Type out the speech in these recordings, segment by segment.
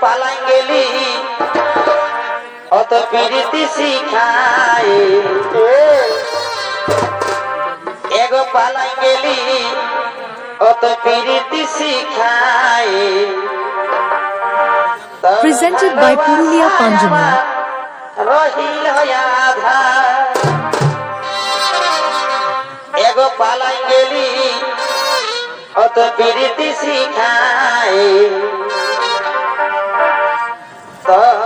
পালাই গেলি। অত প্রীতি শিখায়। এগো পালাই গেলি। অত প্রীতি শিখায়। Presented by Purulia Panjana. রহিল আধা। এগো পালাই গেলি। অত প্রীতি শিখায়। রাস্তা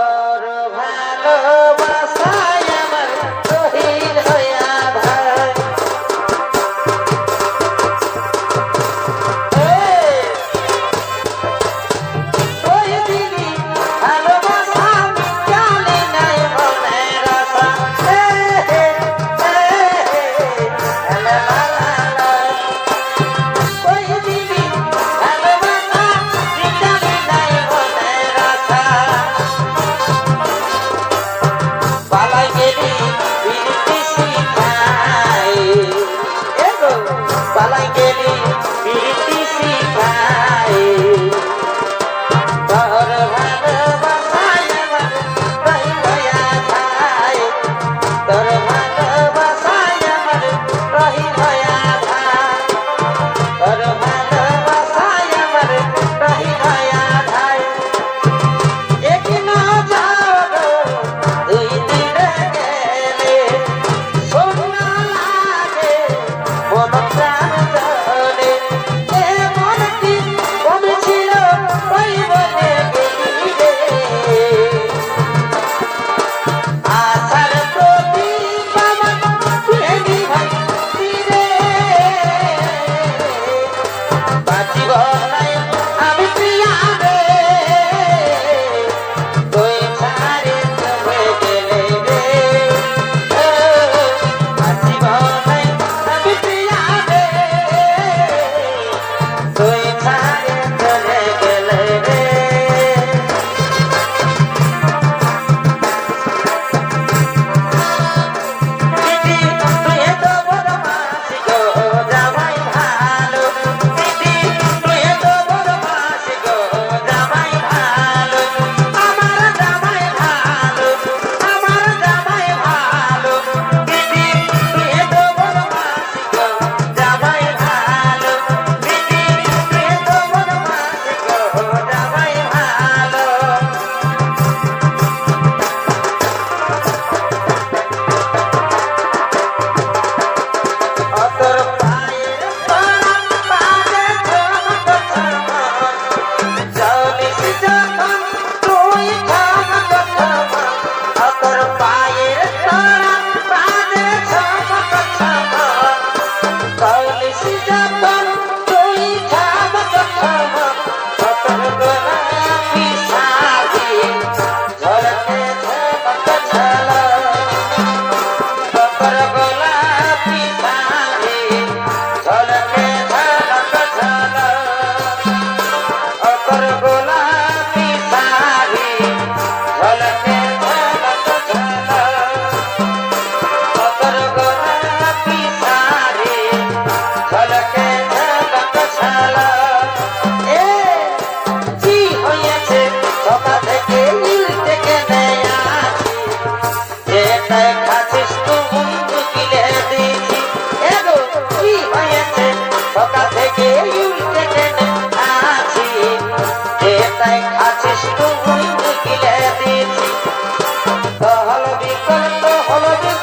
All of this.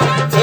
Thank you.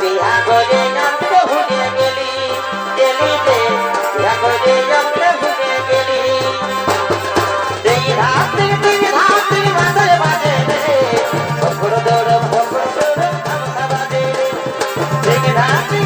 করে আগরে নামতে ভুলে গেলি তেলিতে আগরে নামতে ভুলে গেলি সেই রাতে তুই রাতে বাজারে বাজে রে বকর দরম বকর দরম খামসা বাজে রে। সেই রাতে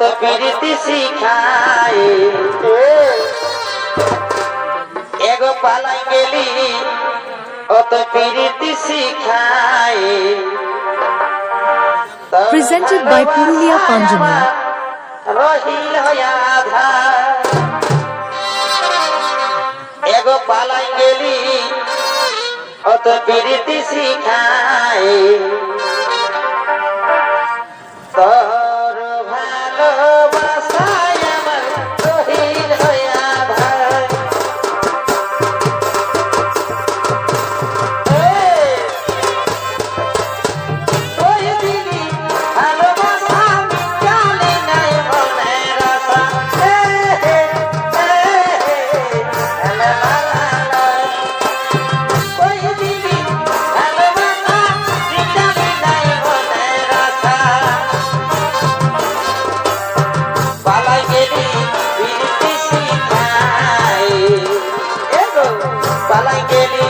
কত প্রীতি শিখাই। এগো পালাই গেলি কত প্রীতি শিখাই। Presented by Purulia Panjami. রহিল হয়া ধা এগো পালাই গেলি অত প্রীতি শিখায় தலைக்கெளி